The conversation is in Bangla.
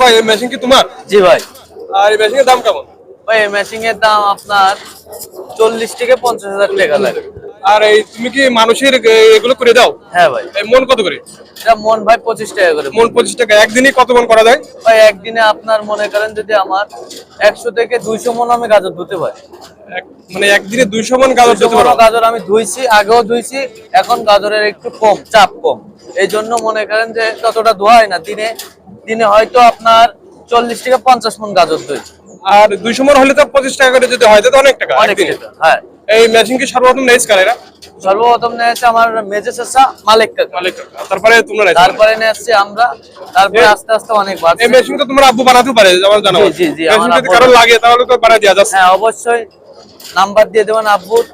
ভাই এই মেশিন কি তোমার? জি ভাই। আর এই মেশিনের দাম কেমন? ভাই মেশিং এর দাম আপনার চল্লিশ থেকে পঞ্চাশ হাজার টাকা লাগে। আর এই তুমি কি মানুষের এগুলো করে দাও? হ্যাঁ ভাই। এই মন কত করে? এটা মন ভাই পঁচিশ টাকা করে। মন পঁচিশ টাকা। একদিনই কত মন করা যায়? ভাই একদিনে আপনার মনে করেন যদি আমার একশো থেকে দুইশো মন আমি গাজর ধুতে পারি। মানে একদিনে দুইশো মন গাজর মন পারো? গাজর আমি ধুইছি আগেও ধুইছি এখন গাজরের একটু কম চাপ কম। এই জন্য মনে করেন যে ততটা ধোয়া হয় না। দিনে দিনে হয়তো আপনার চল্লিশ থেকে পঞ্চাশ মন গাজর ধুই আর দুইশো মন হলে তো পঁচিশ টাকা করে যদি হয় অনেক টাকা অনেক হ্যাঁ। এই মেশিন কি সর্বপ্রথম নেইস কার এরা? সর্বপ্রথম নিয়েছে আমার মেজে চাচা মালিক কাকা। মালিক কাকা। তারপরে তোমরা নেইছো। তারপরে নিয়ে আমরা। তারপরে আস্তে আস্তে অনেক বাড়ছে। এই মেশিন তো তোমার আব্বু বানাতে পারে আমার জানা জি, জি, জি, যদি কারও লাগে তাহলে তো বানাই দেওয়া যাচ্ছে। হ্যাঁ অবশ্যই। নাম্বার দিয়ে দেবেন আব্বুর।